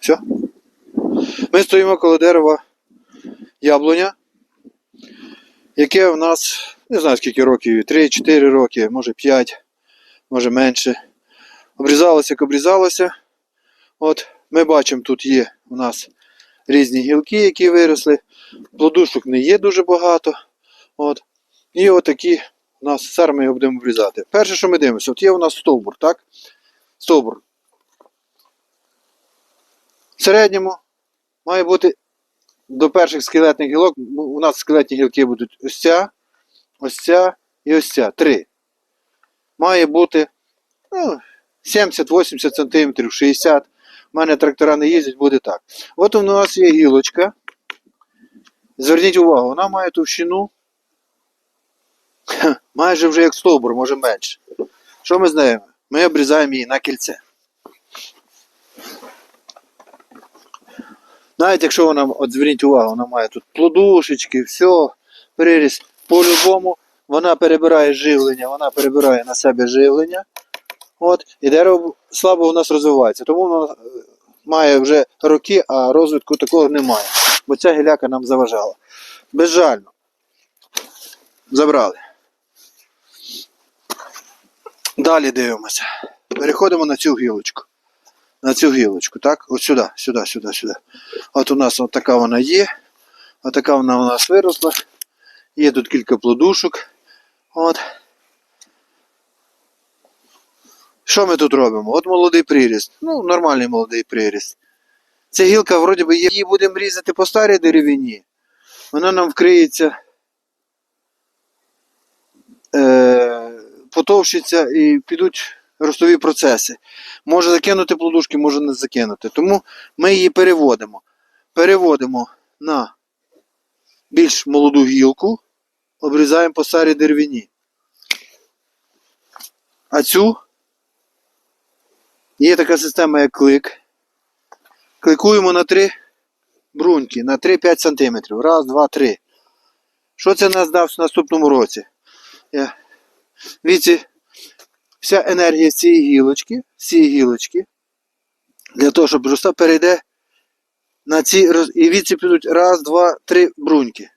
Все. Ми стоїмо коло дерева яблуня, яке в нас, не знаю скільки років, 3-4 роки, може 5, може менше. Обрізалося, як обрізалося. От, ми бачимо, тут є у нас різні гілки, які виросли. Плодушок не є дуже багато. От. І отакі у нас зараз ми його будемо обрізати. Перше, що ми дивимося, от є у нас стовбур, так? Стовбур. В середньому має бути до перших скелетних гілок. У нас скелетні гілки будуть ось ця, ось ця і ось ця. Три. Має бути ну, 70-80 см, 60 У мене трактора не їздять, буде так. От у нас є гілочка. Зверніть увагу, вона має товщину майже вже як стовбур, може менше. Що ми знаємо? Ми обрізаємо її на кільце. Навіть якщо вона, от зверніть увагу, вона має тут плодушечки, все, приріс. По-любому вона перебирає живлення, вона перебирає на себе живлення. От, і дерево слабо у нас розвивається. Тому воно е, має вже роки, а розвитку такого немає. Бо ця гіляка нам заважала. Безжально. Забрали. Далі дивимося. Переходимо на цю гілочку. На цю гілочку, так? От сюди, сюди, сюди, сюди. От у нас от така вона є. От така вона у нас виросла. Є тут кілька плодушок. От. Що ми тут робимо? От молодий приріст. Ну, нормальний молодий приріст. Ця гілка, вроді би, її будемо різати по старій деревині. Вона нам вкриється. Е, потовщиться і підуть ростові процеси. Може закинути плодушки, може не закинути. Тому ми її переводимо. Переводимо на більш молоду гілку, обрізаємо по старій деревині. А цю є така система, як клик. Кликуємо на три бруньки, на 3-5 см. Раз, два, три. Що це нас дасть в наступному році? Я... Віці, вся енергія цієї гілочки, цієї гілочки, для того, щоб роста перейде на ці і віці підуть раз, два, три бруньки.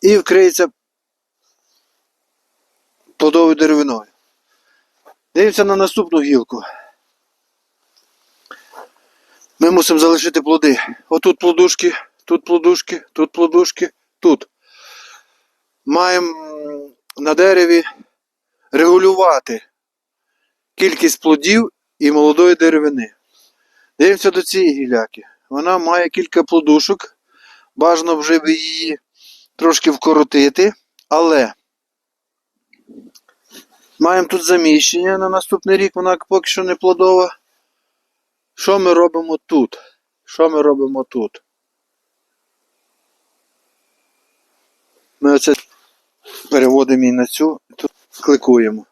І вкриється плодовою деревиною. Дивимося на наступну гілку. Ми мусимо залишити плоди. Отут плодушки, тут плодушки, тут плодушки, тут. Маємо на дереві регулювати кількість плодів і молодої деревини. Дивимося до цієї гіляки. Вона має кілька плодушок. Бажано вже би її трошки вкоротити, але маємо тут заміщення на наступний рік, вона поки що не плодова. Що ми робимо тут? Що ми робимо тут? Ми оце переводимо її на цю, тут кликуємо.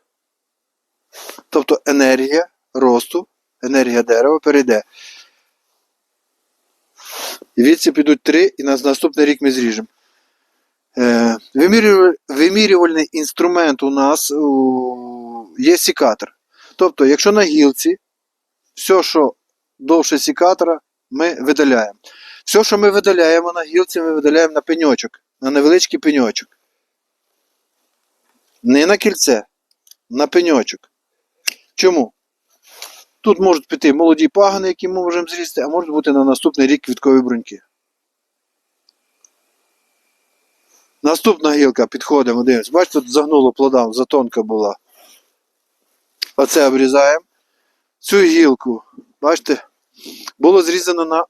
Тобто енергія росту, енергія дерева перейде. І відси підуть три, і на наступний рік ми зріжемо. Е, вимірювальний інструмент у нас є сікатор. Тобто, якщо на гілці, все, що довше сікатора, ми видаляємо. Все, що ми видаляємо на гілці, ми видаляємо на пеньочок, на невеличкий пеньочок. Не на кільце, на пеньочок. Чому? Тут можуть піти молоді пагани, які ми можемо зрізати, а можуть бути на наступний рік квіткові бруньки. Наступна гілка підходимо, дивимось. Бачите, тут загнуло плодам, затонка була. Оце обрізаємо. Цю гілку, бачите, було зрізано на,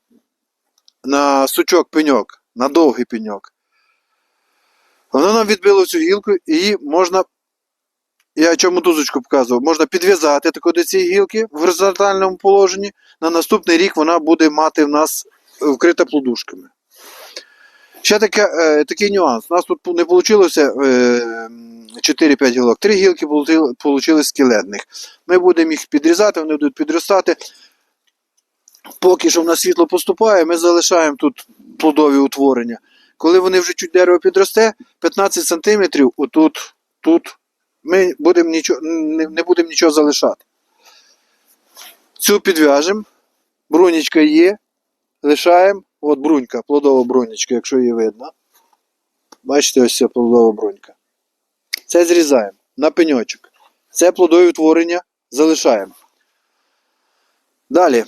на сучок пеньок, на довгий пеньок. Воно нам відбило цю гілку, і її можна, я чому тузочку показував, можна підв'язати тако до цієї гілки в горизонтальному положенні. На наступний рік вона буде мати в нас е, вкрита плодушками. Ще таке, е, такий нюанс. У нас тут не вийшло е, 4-5 гілок. Три гілки вийшли скелетних. Ми будемо їх підрізати, вони будуть підростати. Поки що в нас світло поступає, ми залишаємо тут плодові утворення. Коли вони вже чуть дерево підросте, 15 см отут, тут ми будемо нічого, не, будемо нічого залишати. Цю підв'яжемо, брунічка є, лишаємо. От брунька, плодова брунічка, якщо її видно. Бачите, ось ця плодова брунька. Це зрізаємо на пеньочок. Це плодові утворення залишаємо. Далі.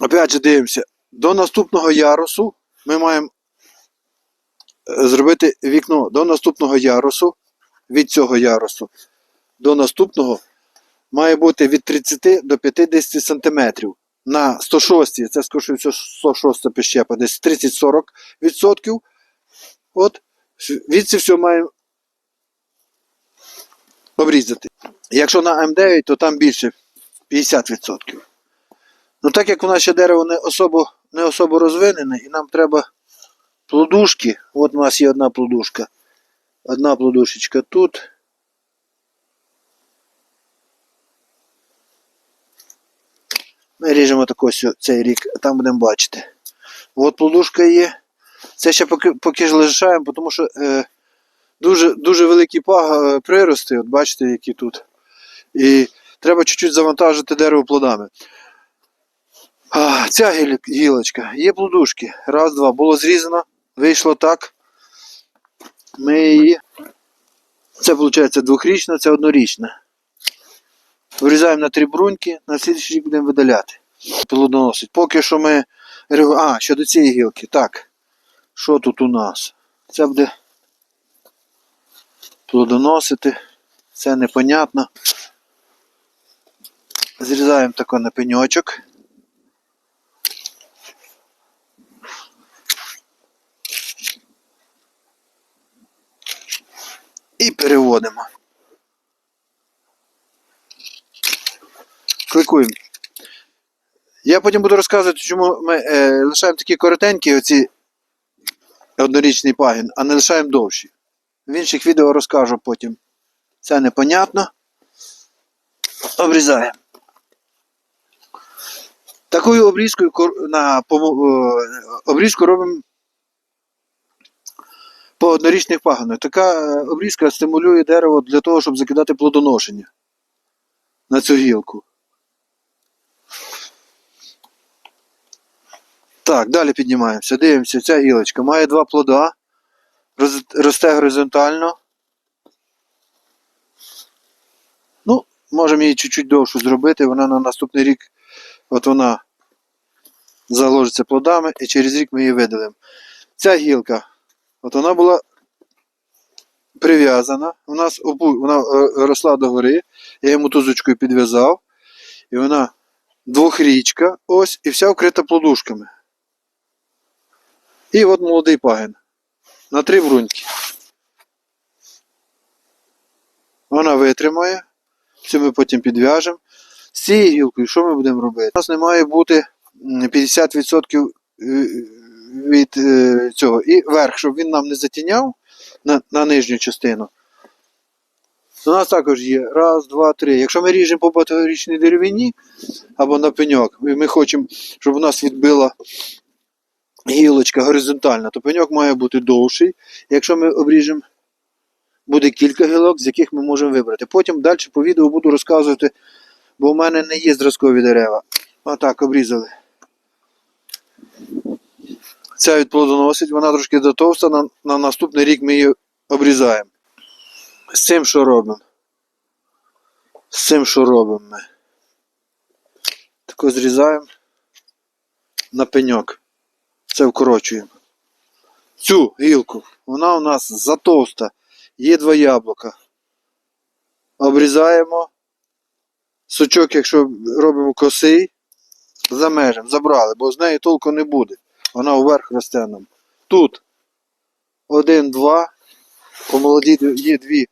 Опять же дивимося. До наступного ярусу ми маємо зробити вікно до наступного ярусу. Від цього ярусу до наступного має бути від 30 до 50 см. На 106, це скоріше 106 піщепа, десь 30-40%. От, від це все маємо обрізати. Якщо на М9, то там більше 50%. Ну так як у нас ще дерево не особо, не особо розвинене, і нам треба плодушки. От у нас є одна плодушка. Одна плодушечка тут. Ми ріжемо так ось цей рік, там будемо бачити. От плодушка є. Це ще поки, поки ж лишаємо, тому що е, дуже, дуже великі паг, е, прирости, от бачите, які тут. І треба чуть-чуть завантажити дерево плодами. А, ця гілочка, є плодушки. Раз, два. Було зрізано, вийшло так. Ми її. Це виходить двохрічна, це однорічна. Вирізаємо на три бруньки, на слідчий рік будемо видаляти. Плодоносить. Поки що ми. А, щодо цієї гілки. Так. Що тут у нас? Це буде плодоносити. Це непонятно. Зрізаємо тако на пеньочок. Переводимо. Кликуємо. Я потім буду розказувати, чому ми е, лишаємо такі коротенькі оці однорічний пагін, а не лишаємо довші. В інших відео розкажу потім. Це непонятно. Обрізаємо. Такою обрізкою на е, обрізку робимо по однорічних пагонах. Така е, обрізка стимулює дерево для того, щоб закидати плодоношення на цю гілку. Так, далі піднімаємося. Дивимося, ця гілочка має два плода, росте горизонтально. Ну, можемо її чуть-чуть довшу зробити. Вона на наступний рік, от вона заложиться плодами, і через рік ми її видалимо. Ця гілка, от вона була прив'язана. У нас опу- вона е, росла догори. Я йому тузочкою підв'язав. І вона двохрічка, ось, і вся вкрита плодушками. І от молодий пагін. На три бруньки. Вона витримає. Цю ми потім підв'яжемо. З цією гілкою що ми будемо робити? У нас не має бути 50% від е, цього. І верх, щоб він нам не затіняв на, на нижню частину. У нас також є раз, два, три. Якщо ми ріжемо по багаторічній деревині або на пеньок, і ми хочемо, щоб у нас відбила гілочка горизонтальна, то пеньок має бути довший. Якщо ми обріжемо, буде кілька гілок, з яких ми можемо вибрати. Потім далі по відео буду розказувати, бо в мене не є зразкові дерева. Отак обрізали. Ця відплодоносить, вона трошки дотовста, на, на наступний рік ми її обрізаємо. З цим що робимо? З цим що робимо ми? Тако зрізаємо на пеньок. Це вкорочуємо. Цю гілку, вона у нас затовста. Є два яблука. Обрізаємо. Сучок, якщо робимо косий, за межем, забрали, бо з неї толку не буде. Вона вверх росте нам. Тут один, два. Помолодіти є дві.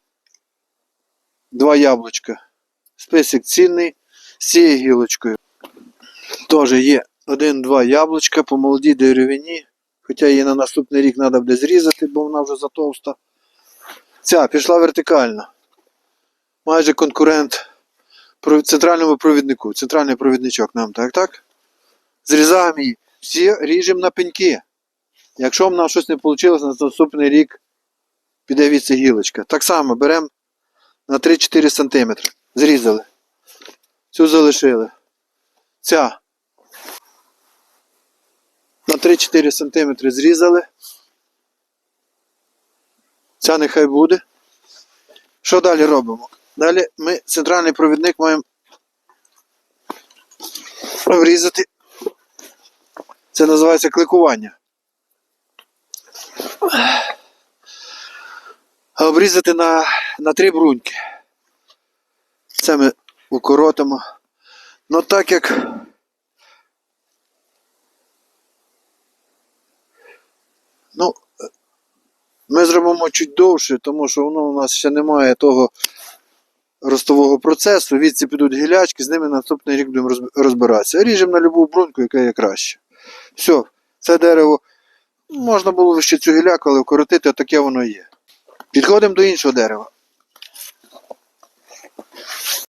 Два яблучка. Список цінний з цією гілочкою. Теж є один-два яблучка по молодій деревині. Хоча її на наступний рік треба буде зрізати, бо вона вже затовста. Ця пішла вертикально. Майже конкурент центральному провіднику. Центральний провідничок нам, так, так? Зрізаємо її. Всі ріжемо на пеньки. Якщо нам щось не вийшло, на наступний рік піде віце гілочка. Так само беремо на 3-4 см. Зрізали. Цю залишили. Ця на 3-4 см зрізали. Ця нехай буде. Що далі робимо? Далі ми центральний провідник маємо врізати. Це називається кликування. Обрізати на, на три бруньки. Це ми укоротимо. Ну так як ну, ми зробимо чуть довше, тому що воно у нас ще немає того ростового процесу. Відці підуть гілячки, з ними наступний рік будемо розбиратися. Ріжемо на любу бруньку, яка є краще. Все, це дерево можна було ще цю гіляку, але вкоротити, а таке воно є. Підходимо до іншого дерева.